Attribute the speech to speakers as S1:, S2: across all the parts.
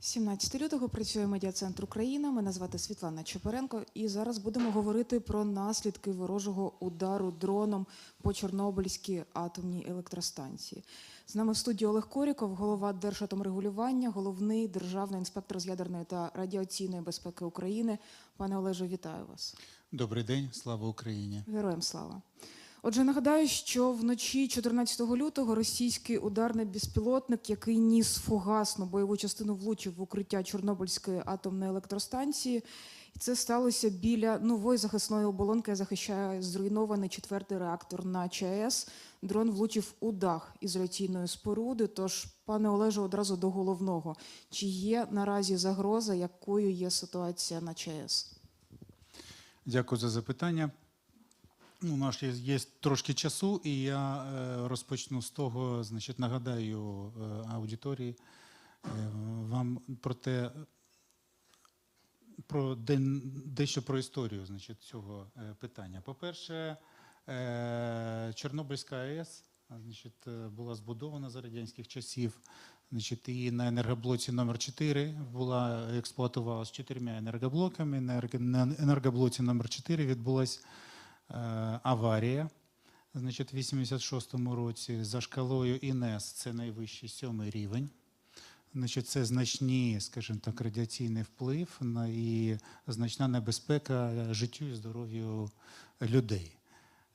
S1: 17 лютого працює медіа-центр Україна. Мене звати Світлана Чепаренко, і зараз будемо говорити про наслідки ворожого удару дроном по Чорнобильській атомній електростанції. З нами в студії Олег Коріков, голова Держатомрегулювання, головний державний інспектор з ядерної та радіаційної безпеки України. Пане Олеже, вітаю вас.
S2: Добрий день, слава Україні.
S1: Героям слава. Отже, нагадаю, що вночі 14 лютого російський ударний безпілотник, який ніс фугасну бойову частину, влучив в укриття Чорнобильської атомної електростанції. І це сталося біля нової захисної оболонки, захищає зруйнований четвертий реактор на ЧАЕС. Дрон влучив у дах ізоляційної споруди. Тож, пане Олеже, одразу до головного: чи є наразі загроза, якою є ситуація на ЧАЕС?
S2: Дякую за запитання. Ну, У нас є, трошки часу, і я е, розпочну з того, значить, нагадаю е, аудиторії е, вам про те, про дещо про історію значить, цього питання. По-перше, Чорнобильська АЕС значить, була збудована за радянських часів. Значить, і на енергоблоці номер 4 була експлуатувалася чотирма енергоблоками. На енергоблоці номер 4 відбулася аварія. Значить, в 86-му році за шкалою ІНЕС це найвищий сьомий рівень. Значить, це значні, скажімо так, радіаційний вплив і значна небезпека життю і здоров'ю людей.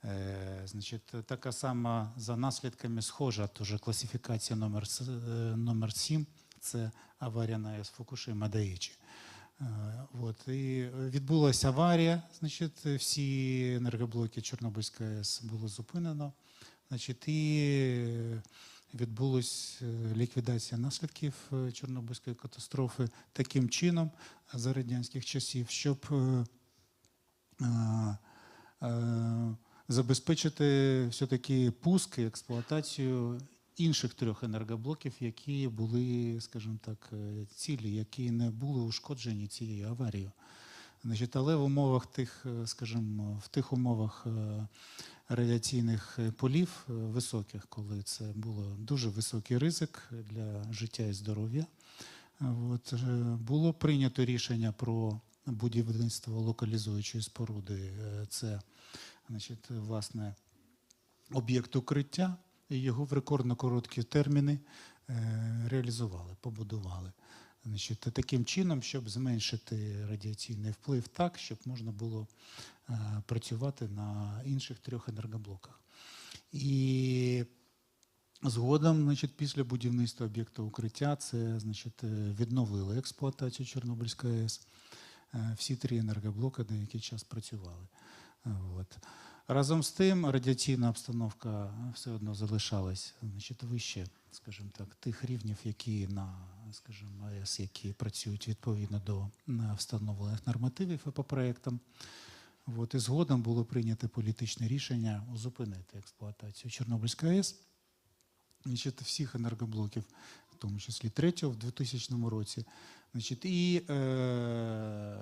S2: Е, Значить, така сама за наслідками схожа теж класифікація номер, е, номер 7 це аварія на АЕС Фукушима Даїчі. Е, От, і відбулася аварія, значить, всі енергоблоки Чорнобильської АЕС було зупинено. Значить, і відбулася ліквідація наслідків е, Чорнобильської катастрофи таким чином за радянських часів, щоб е, е, е, забезпечити все-таки пуск і експлуатацію інших трьох енергоблоків, які були, скажімо так, е, цілі, які не були ушкоджені цією аварією. Значить, але в умовах тих, е, скажімо, в тих умовах е, радіаційних полів високих, коли це було дуже високий ризик для життя і здоров'я, було прийнято рішення про будівництво локалізуючої споруди. Це значить, власне, об'єкт укриття, його в рекордно короткі терміни е, реалізували, побудували. Значить, таким чином, щоб зменшити радіаційний вплив так, щоб можна було е, працювати на інших трьох енергоблоках. І згодом, значить, після будівництва об'єкту укриття, це значить, е, відновили експлуатацію Чорнобильської АЕС. Всі три енергоблоки деякий час працювали. От. Разом з тим радіаційна обстановка все одно залишалась значить, вище, скажімо так, тих рівнів, які на скажімо, АЕС, які працюють відповідно до встановлених нормативів і по проектам. От, і згодом було прийнято політичне рішення зупинити експлуатацію Чорнобильської АЕС значить, всіх енергоблоків, в тому числі третього в 2000 році. Значить, і е,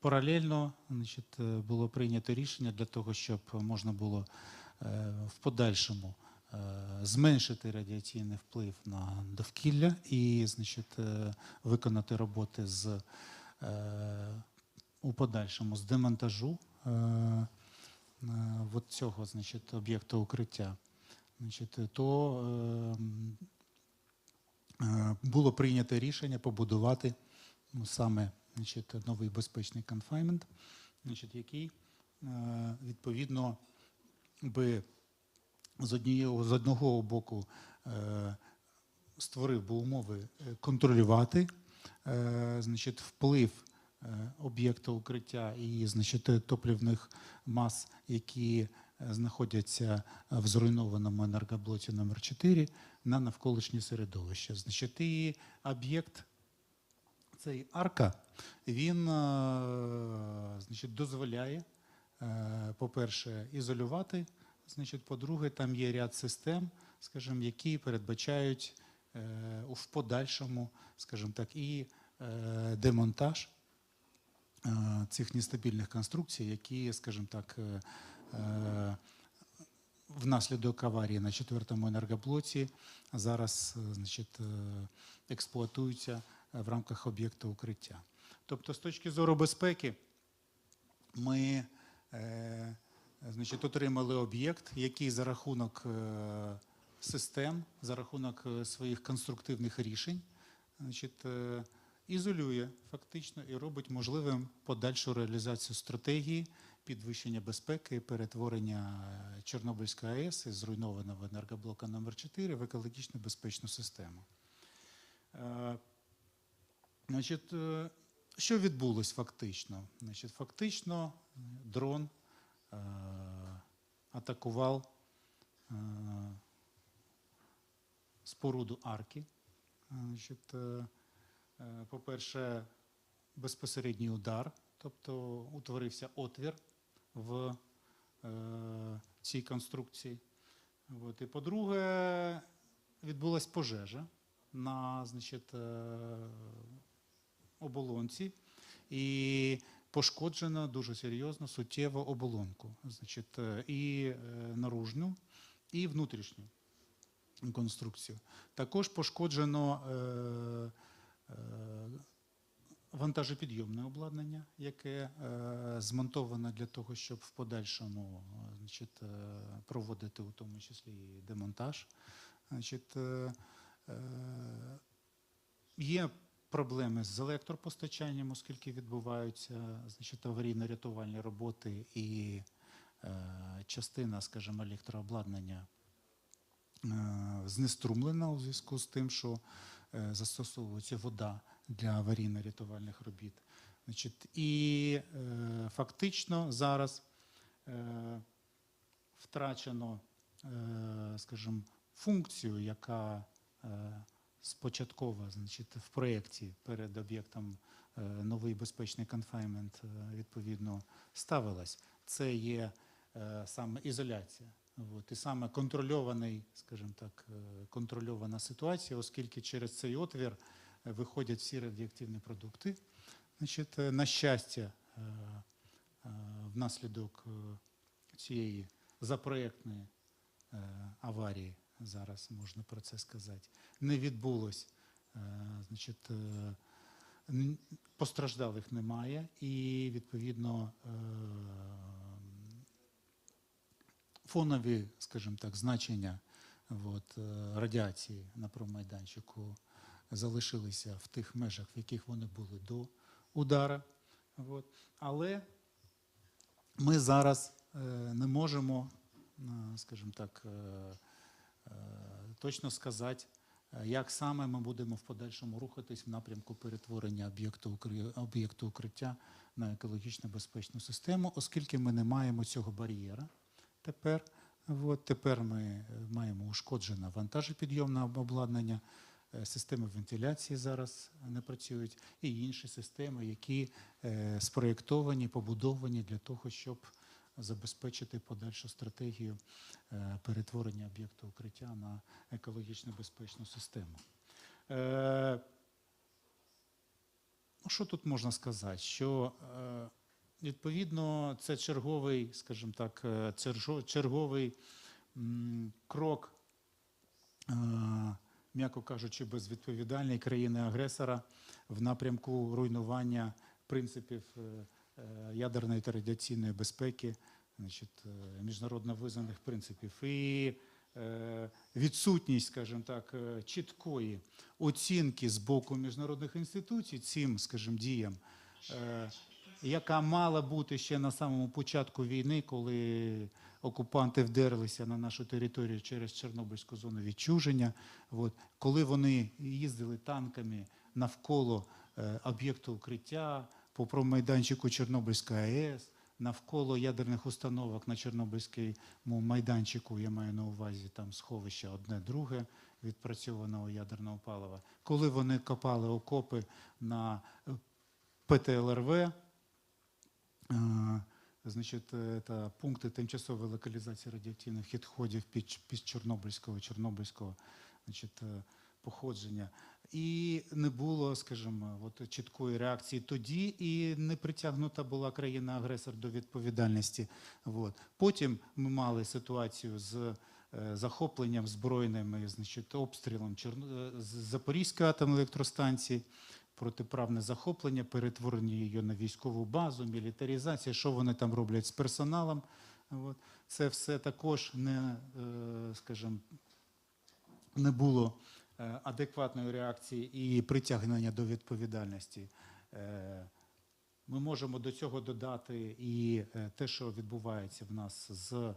S2: паралельно значить, е, було прийнято рішення для того, щоб можна було е, в подальшому е, зменшити радіаційний вплив на довкілля і значить, е, виконати роботи з е, у подальшому з демонтажу е, е, от цього значить, об'єкту укриття. Значить, то е, було прийнято рішення побудувати ну, саме значить, новий безпечний конфаймент, значить, який е, відповідно би з, однієї, з одного боку е, створив би умови е, контролювати е, значить, вплив е, об'єкта укриття і значить, топлівних мас, які е, знаходяться в зруйнованому енергоблоці номер 4 на навколишнє середовище. Значить, і об'єкт цей арка він е, значить, дозволяє, е, по-перше, ізолювати. Значить, по-друге, там є ряд систем, скажімо, які передбачають е, в подальшому, скажімо так, і е, демонтаж е, цих нестабільних конструкцій, які, скажімо так, е, е, внаслідок аварії на четвертому енергоблоці зараз е, значить, е, експлуатуються е, в рамках об'єкту укриття. Тобто, з точки зору безпеки, ми е, значить, отримали об'єкт, який за рахунок е, систем, за рахунок е, своїх конструктивних рішень, значить, е, ізолює фактично і робить можливим подальшу реалізацію стратегії підвищення безпеки перетворення Чорнобильської АЕС із зруйнованого енергоблока номер 4 в екологічно безпечну систему. Е, Значить, е, що відбулось фактично? Значить, фактично дрон е, атакував споруду арки. По-перше, безпосередній удар, тобто утворився отвір в е, цій конструкції. От. І по-друге, відбулася пожежа на значить, е, оболонці і пошкоджено дуже серйозно суттєво оболонку, значить, е, і е, наружну, і внутрішню конструкцію. Також пошкоджено е, е, вантажопідйомне обладнання, яке е, змонтоване для того, щоб в подальшому е, значить, е, проводити у тому числі і демонтаж. Значить, є проблеми з електропостачанням, оскільки відбуваються значить, аварійно-рятувальні роботи і частина, скажімо, електрообладнання знеструмлена у зв'язку з тим, що застосовується вода для аварійно-рятувальних робіт. Значить, і е, фактично зараз е, втрачено, е, скажімо, функцію, яка е, спочатково значить, в проєкті перед об'єктом е, новий безпечний конфайнмент е, відповідно ставилась. Це є е, саме ізоляція. От, і саме контрольований, скажімо так, е, контрольована ситуація, оскільки через цей отвір виходять всі радіоактивні продукти. Значить, е, на щастя, е, е, внаслідок цієї запроєктної аварії, зараз можна про це сказати, не відбулось. Значить, постраждалих немає, і відповідно фонові, скажімо так, значення от, радіації на промайданчику залишилися в тих межах, в яких вони були до удара. От. Але ми зараз е, не можемо, е, скажімо так, е, точно сказати, як саме ми будемо в подальшому рухатись в напрямку перетворення об'єкту об'єкту укриття на екологічно безпечну систему, оскільки ми не маємо цього бар'єра тепер. От, тепер ми маємо ушкоджене вантажопідйомне обладнання, системи вентиляції зараз не працюють, і інші системи, які е, спроєктовані, побудовані для того, щоб забезпечити подальшу стратегію е, перетворення об'єкту укриття на екологічно безпечну систему. Е, ну, Що тут можна сказати? Що е, відповідно це черговий, скажімо так, е, черговий крок, е, м'яко кажучи, безвідповідальної країни-агресора в напрямку руйнування принципів е, е, ядерної та радіаційної безпеки, значить, е, міжнародно визнаних принципів. І відсутність, скажімо так, чіткої оцінки з боку міжнародних інституцій цим, скажімо, діям, яка мала бути ще на самому початку війни, коли окупанти вдерлися на нашу територію через Чорнобильську зону відчуження. От, коли вони їздили танками навколо е, об'єкту укриття, по промайданчику Чорнобильської АЕС, навколо ядерних установок на Чорнобильському майданчику, я маю на увазі там сховище одне, друге відпрацьованого ядерного палива. Коли вони копали окопи на е, ПТЛРВ, значить, е, та пункти тимчасової локалізації радіоактивних відходів під, під Чорнобильського, Чорнобильського значить, е, походження. І не було, скажімо, от чіткої реакції тоді, і не притягнута була країна-агресор до відповідальності. От. Потім ми мали ситуацію з е, захопленням збройним, значить, обстрілом з Запорізької атомної електростанції. Протиправне захоплення, перетворення її на військову базу, мілітаризація, що вони там роблять з персоналом. Це все також не, е, скажімо, не було е, адекватної реакції і притягнення до відповідальності. Е, Ми можемо до цього додати і те, що відбувається в нас з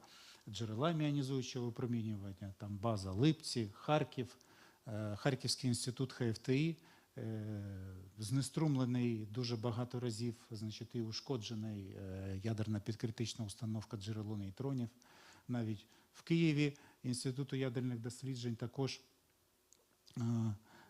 S2: джерелами іонізуючого випромінювання, там база Липці, Харків, Харківський інститут ХФТІ, знеструмлений дуже багато разів, значить, і ушкоджений е, ядерна підкритична установка джерело нейтронів. Навіть в Києві Інституту ядерних досліджень також е,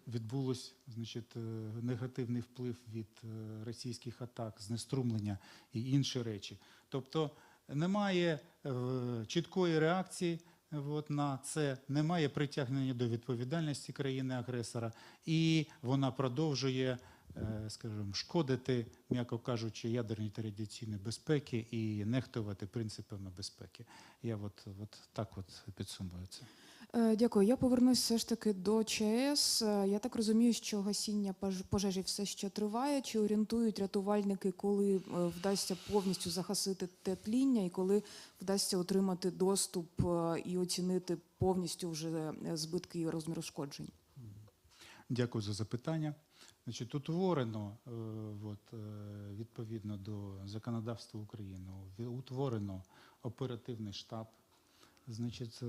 S2: відбулось значить, е, негативний вплив від е, російських атак, знеструмлення і інші речі. Тобто немає е, чіткої реакції е, от, на це, немає притягнення до відповідальності країни-агресора, і вона продовжує, е, скажімо, шкодити, м'яко кажучи, ядерній та безпеки і нехтувати принципами безпеки. Я от, от так от підсумую це.
S1: Е, Дякую. Я повернусь все ж таки до ЧАЕС. Е, Я так розумію, що гасіння пожежі все ще триває. Чи орієнтують рятувальники, коли е, вдасться повністю загасити те тління і коли вдасться отримати доступ і оцінити повністю вже збитки і розмір ушкоджень?
S2: Дякую за запитання. Значить, утворено от, відповідно до законодавства України, утворено оперативний штаб значить,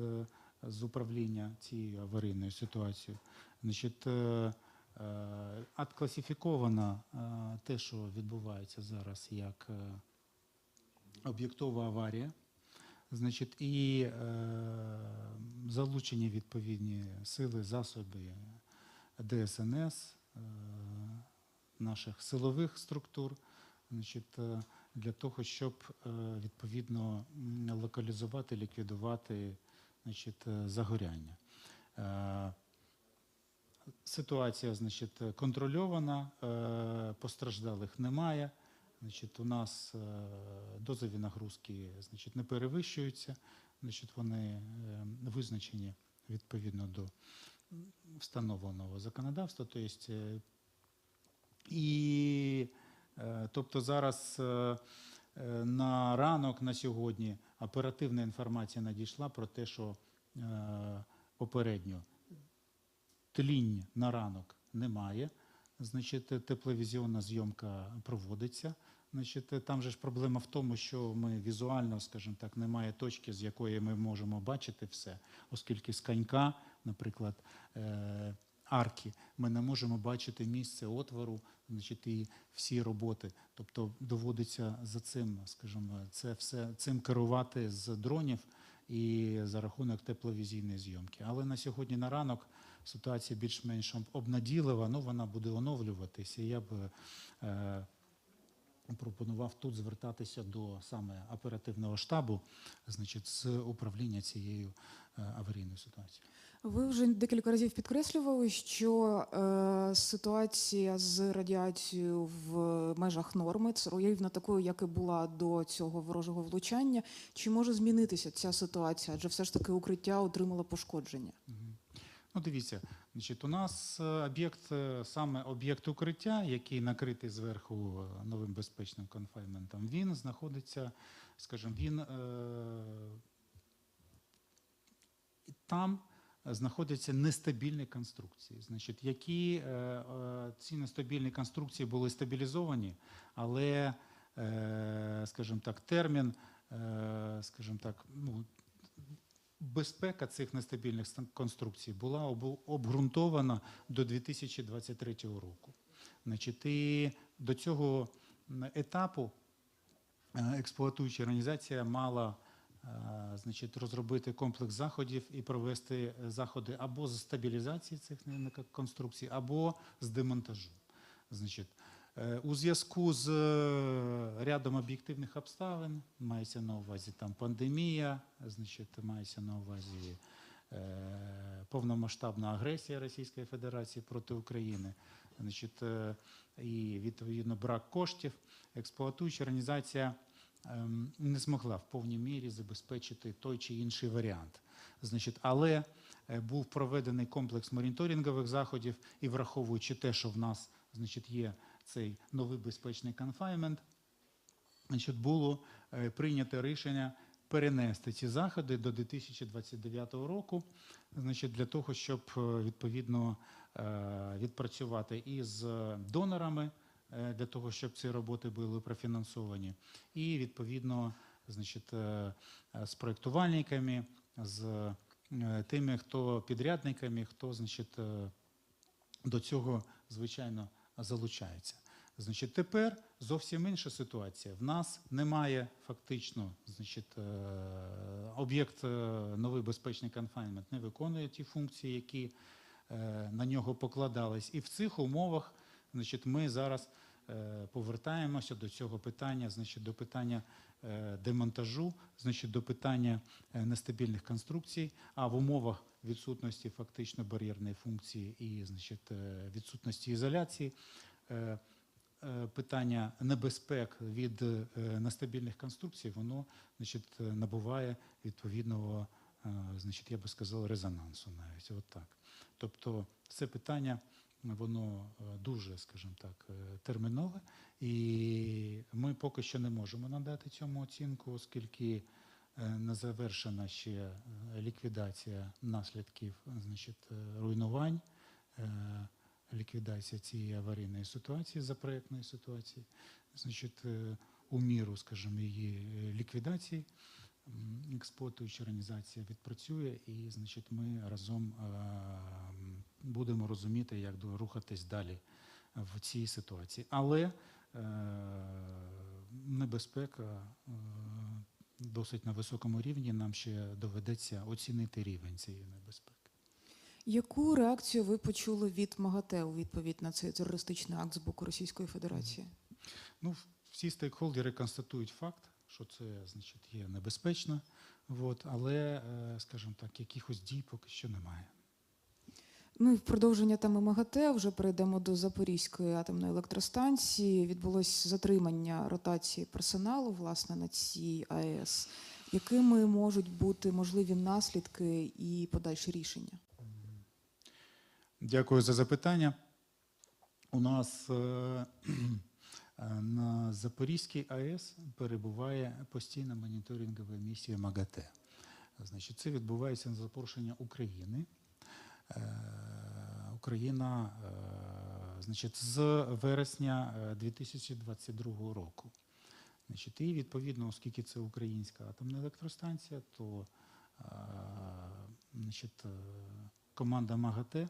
S2: з управління цією аварійною ситуацією. Значить, е, е, откласифіковано е, те, що відбувається зараз як об'єктова аварія. Значить, і залучені відповідні сили, засоби ДСНС, наших силових структур, значить, для того, щоб відповідно локалізувати, ліквідувати значить, е, загоряння. Е, Ситуація значить, контрольована, е, постраждалих немає. Значить, у нас дозові нагрузки значить, не перевищуються, значить, вони визначені відповідно до встановленого законодавства. Тобто, і, тобто зараз на ранок, на сьогодні оперативна інформація надійшла про те, що е, попередньо тлінь на ранок немає. Значить, тепловізіонна зйомка проводиться. Значить, там же ж проблема в тому, що ми візуально, скажімо так, немає точки, з якої ми можемо бачити все, оскільки з наприклад, е, арки, ми не можемо бачити місце отвору, значить, і всі роботи. Тобто доводиться за цим, скажімо, це все цим керувати з дронів і за рахунок тепловізійної зйомки. Але на сьогодні на ранок ситуація більш-менш обнаділива, ну вона буде оновлюватися. Я б е, пропонував тут звертатися до саме оперативного штабу, значить, з управління цією е, аварійною ситуацією.
S1: Ви вже декілька разів підкреслювали, що е, ситуація з радіацією в межах норми це рівно такою, як і була до цього ворожого влучання. Чи може змінитися ця ситуація? Адже все ж таки укриття отримало пошкодження.
S2: Ну, дивіться, значить, у нас е, об'єкт, е, саме об'єкт укриття, який накритий зверху е, новим безпечним конфайнментом, він знаходиться, скажімо, він е, там знаходяться нестабільні конструкції. Значить, які е, е, ці нестабільні конструкції були стабілізовані, але, е, скажімо так, термін, скажімо так, ну, безпека цих нестабільних конструкцій була обґрунтована до 2023 року. Значить, і до цього етапу експлуатуюча організація мала значить, розробити комплекс заходів і провести е, заходи або з стабілізації цих конструкцій, або з демонтажу. Значить, е, у зв'язку з е, рядом об'єктивних обставин, мається на увазі там пандемія, значить, мається на увазі е, повномасштабна агресія Російської Федерації проти України, значить, е, і відповідно брак коштів, експлуатуюча організація не змогла в повній мірі забезпечити той чи інший варіант. Значить, але е, був проведений комплекс моніторингових заходів, і враховуючи те, що в нас значить, є цей новий безпечний конфайнмент, значить, було е, прийнято рішення перенести ці заходи до 2029 року, значить, для того, щоб е, відповідно відпрацювати із донорами, для того, щоб ці роботи були профінансовані, і відповідно значить, е, е, з проєктувальниками, з е, тими, хто підрядниками, хто значить, е, до цього звичайно залучається. Значить, тепер зовсім інша ситуація. В нас немає фактично, значить, е, об'єкт е, новий безпечний конфайнмент не виконує ті функції, які е, на нього покладались. І в цих умовах, значить, ми зараз е, повертаємося до цього питання, значить, до питання е, демонтажу, значить, до питання е, нестабільних конструкцій, а в умовах відсутності фактично бар'єрної функції і значить, відсутності ізоляції. Питання небезпек від нестабільних конструкцій, воно значить, набуває відповідного, значить, я би сказав, резонансу навіть. От так. Тобто це питання воно е, дуже, скажімо так, е, термінове, і ми поки що не можемо надати цьому оцінку, оскільки е, не завершена ще ліквідація наслідків значить, руйнувань, ліквідація цієї аварійної ситуації, запроектної ситуації, значить, у міру, скажімо, її ліквідації. м, Експлуатуюча організація відпрацює, і значить, ми разом будемо розуміти, як рухатись далі в цій ситуації. Але е, небезпека е, досить на високому рівні. Нам ще доведеться оцінити рівень цієї небезпеки.
S1: Яку реакцію ви почули від МАГАТЕ у відповідь на цей терористичний акт з боку Російської Федерації?
S2: Ну, всі стейкхолдери констатують факт, що це значить, є небезпечно, от, але, е, скажімо так, якихось дій поки що немає.
S1: Ну і в продовження теми МАГАТЕ вже перейдемо до Запорізької атомної електростанції. Відбулось затримання ротації персоналу власне на цій АЕС. Якими можуть бути можливі наслідки і подальші рішення?
S2: Дякую за запитання. У нас е, е, на Запорізькій АЕС перебуває постійна моніторингова місія МАГАТЕ. Значить, це відбувається на запрошення України. Е, Україна е, значить, з вересня е, 2022 року. Значить, і відповідно, оскільки це українська атомна електростанція, то е, значить, е, команда МАГАТЕ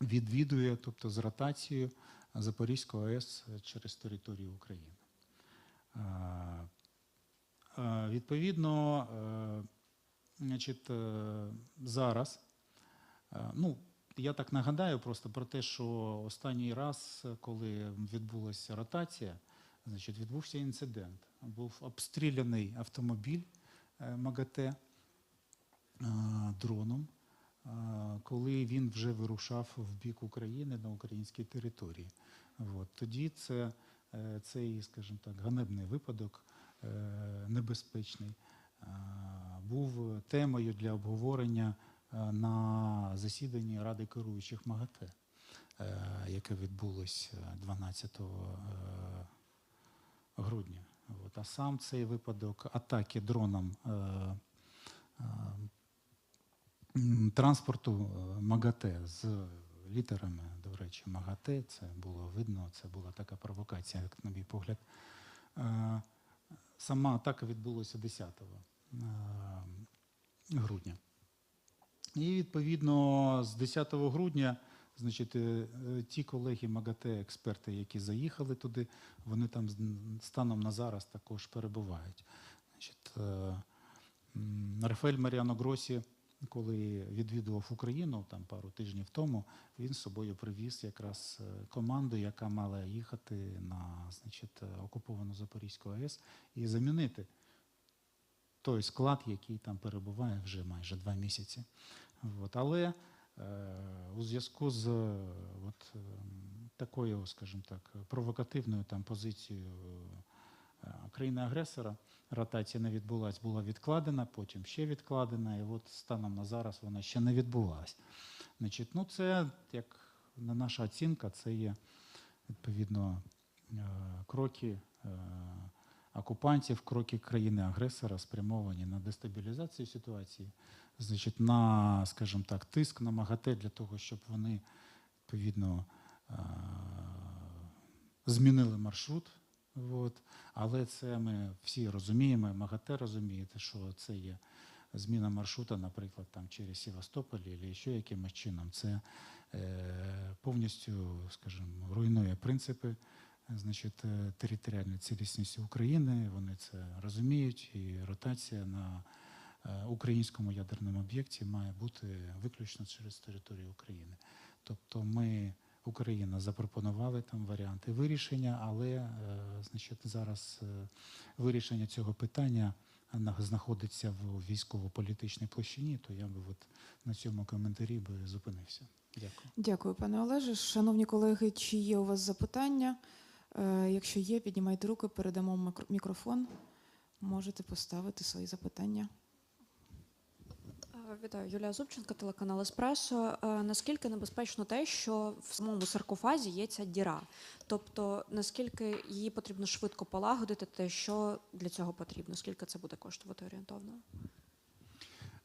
S2: відвідує, тобто з ротацією Запорізьку АЕС через територію України. Е, е, Відповідно, е, значить, е, зараз, е, ну, я так нагадаю просто про те, що останній раз, е, коли відбулася ротація, значить, відбувся інцидент. Був обстріляний автомобіль МАГАТЕ дроном, коли він вже вирушав в бік України на українській території. От. Тоді це, цей, скажімо так, ганебний випадок, небезпечний, був темою для обговорення е, на засіданні Ради керуючих МАГАТЕ, е, яке відбулось е, 12 е, грудня. А сам цей випадок атаки дроном е, е, транспорту е, МАГАТЕ з літерами, до речі, МАГАТЕ, це було видно, це була така провокація, як на мій погляд. Сама атака відбулася 10 е, грудня. І відповідно з 10 грудня, значить, е, ті колеги МАГАТЕ, експерти, які заїхали туди, вони там станом на зараз також перебувають. Значить, е, Рафаель Маріано Гросі, коли відвідував Україну там пару тижнів тому, він з собою привіз якраз е, команду, яка мала їхати на значить, е, окуповану Запорізьку АЕС і замінити той склад, який там перебуває вже майже два місяці. От. Але е, у зв'язку з е, от, е, такою, скажімо так, провокативною там позицією країни-агресора, ротація не відбулась, була відкладена, потім ще відкладена, і от станом на зараз вона ще не відбулась. Значить, ну це як на наша оцінка це є відповідно е, кроки е, окупантів, кроки країни-агресора спрямовані на дестабілізацію ситуації, значить, на, скажімо так, тиск на МАГАТЕ для того, щоб вони відповідно е, змінили маршрут. От. Але це ми всі розуміємо, МАГАТЕ розумієте, що це є зміна маршрута, наприклад, там через Севастополь або ще якимось чином. Це е, повністю, скажімо, руйнує принципи е, значить, е, територіальної цілісності України. Вони це розуміють, і ротація на е, українському ядерному об'єкті має бути виключно через територію України. Тобто ми, Україна, запропонували там варіанти вирішення, але е, значить, зараз е, вирішення цього питання на- знаходиться в військово-політичній площині, то я би от на цьому коментарі би зупинився. Дякую.
S1: Дякую, пане Олеже. Шановні колеги, чи є у вас запитання? Е, Якщо є, піднімайте руки, передамо мікрофон. Можете поставити свої запитання.
S3: Вітаю, Юлія Зубченко, телеканал Еспресо. Е, Наскільки небезпечно те, що в самому саркофазі є ця діра? Тобто, наскільки її потрібно швидко полагодити, те, що для цього потрібно? Скільки це буде коштувати орієнтовно?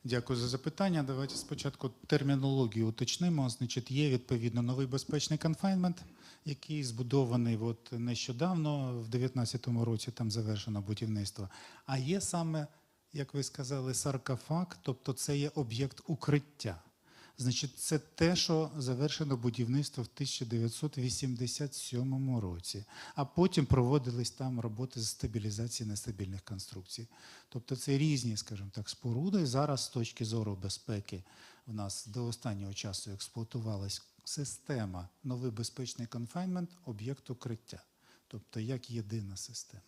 S2: Дякую за запитання. Давайте спочатку термінологію уточнимо. Значить, є відповідно новий безпечний конфайнмент, який збудований от нещодавно, в 2019 році там завершено будівництво. А є саме, як ви сказали, саркофаг, тобто це є об'єкт укриття. Значить, це те, що завершено будівництво в 1987 році, а потім проводились там роботи з стабілізації нестабільних конструкцій. Тобто це різні, скажімо так, споруди. Зараз з точки зору безпеки в нас до останнього часу експлуатувалась система новий безпечний конфайнмент, об'єкт укриття, тобто як єдина система.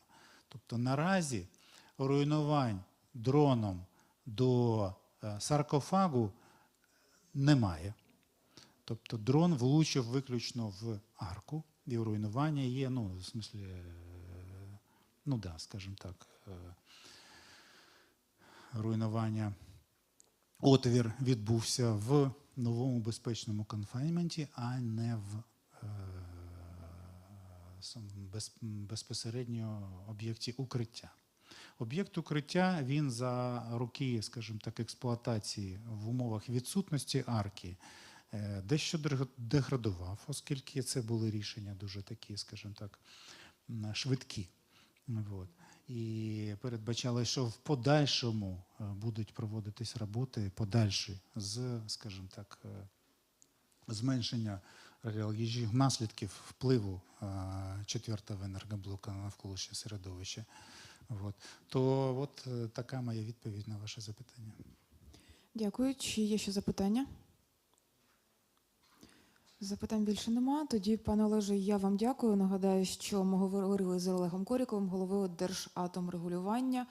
S2: Тобто наразі руйнувань дроном до е, саркофагу немає. Тобто дрон влучив виключно в арку, і руйнування є, ну, в смислі, е, ну да, скажімо так, е, руйнування. Отвір відбувся в новому безпечному конфайнменті, а не в е, безпосередньо об'єкті укриття. Об'єкт укриття він за роки, скажімо так, експлуатації в умовах відсутності арки е, дещо деградував, оскільки це були рішення дуже такі, скажімо так, швидкі. От. І передбачали, що в подальшому е, будуть проводитись роботи подальші з, скажімо так, е, зменшення радіологічних наслідків впливу четвертого енергоблока на навколишнє середовище. От. То от е, така моя відповідь на ваше запитання.
S1: Дякую. Чи є ще запитання? Запитань більше нема. Тоді, пане Олеже, я вам дякую. Нагадаю, що ми говорили з Олегом Коріковим, головою Держатомрегулювання.